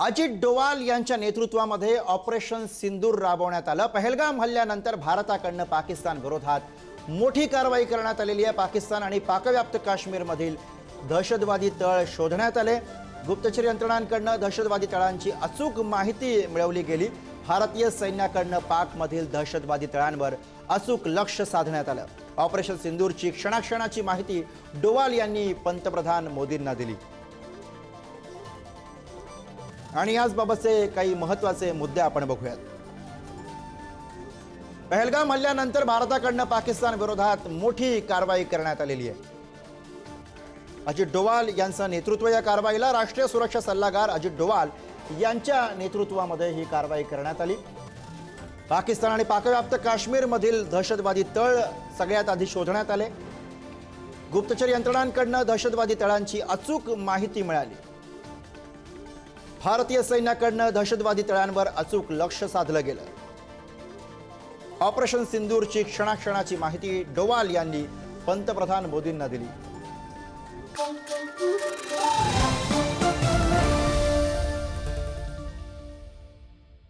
अजित डोवाल यांच्या नेतृत्वामध्ये ऑपरेशन सिंदूर राबवण्यात आलं. पहलगाम हल्ल्यानंतर भारताकडनं पाकिस्तान विरोधात मोठी कारवाई करण्यात आलेली आहे. पाकिस्तान आणि पाकव्याप्त काश्मीरमधील दहशतवादी तळ शोधण्यात आले. गुप्तचर यंत्रणांकडनं दहशतवादी तळांची अचूक माहिती मिळवली गेली. भारतीय सैन्याकडनं पाकमधील दहशतवादी तळांवर अचूक लक्ष साधण्यात आलं. ऑपरेशन सिंदूरची क्षणाक्षणाची माहिती डोवाल यांनी पंतप्रधान मोदींना दिली. आणि याचबाबतचे काही महत्त्वाचे मुद्दे आपण बघूयात. पहलगाम हल्ल्यानंतर भारताकडनं पाकिस्तान विरोधात मोठी कारवाई करण्यात आलेली आहे. अजित डोवाल यांचं नेतृत्व या कारवाईला राष्ट्रीय सुरक्षा सल्लागार अजित डोवाल यांच्या नेतृत्वामध्ये ही कारवाई करण्यात आली. पाकिस्तान आणि पाकव्याप्त काश्मीरमधील दहशतवादी तळ सगळ्यात आधी शोधण्यात आले. गुप्तचर यंत्रणांकडनं दहशतवादी तळांची अचूक माहिती मिळाली. भारतीय सैन्याकडनं दहशतवादी तळ्यांवर अचूक लक्ष साधलं गेलं. ऑपरेशन सिंदूरची क्षणाक्षणाची माहिती डोवाल यांनी पंतप्रधान मोदींना दिली.